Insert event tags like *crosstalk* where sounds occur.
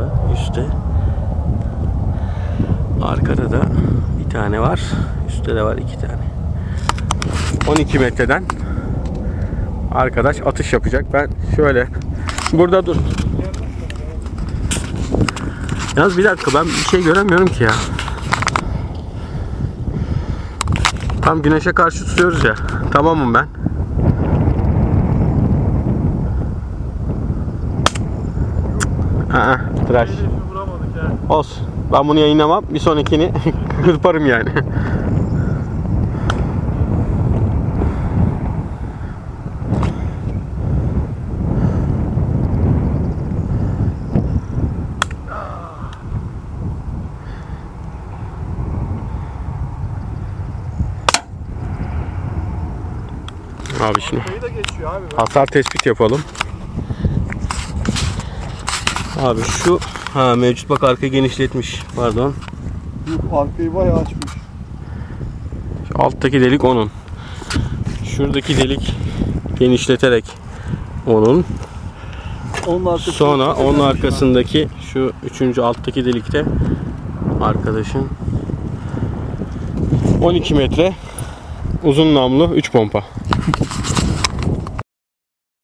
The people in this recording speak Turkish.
burada üstte. Arkada da bir tane var. Üstte de var iki tane. 12 metreden arkadaş atış yapacak. Ben şöyle burada dur. Yalnız bir dakika ben bir şey göremiyorum ki ya. Tam güneşe karşı tutuyoruz ya. Tamamım ben. Aa, tıraş. Olsun. Ben bunu yayınlamam. Bir sonrakini *laughs* kırparım yani. Abi şimdi hasar tespit yapalım. Abi şu ha mevcut bak arka genişletmiş. Pardon. Yuh, arkayı bayağı açmış. Şu alttaki delik onun. Şuradaki delik genişleterek onun. Onun Sonra onun arkasındaki şu üçüncü alttaki delikte arkadaşın 12 metre uzun namlu 3 pompa.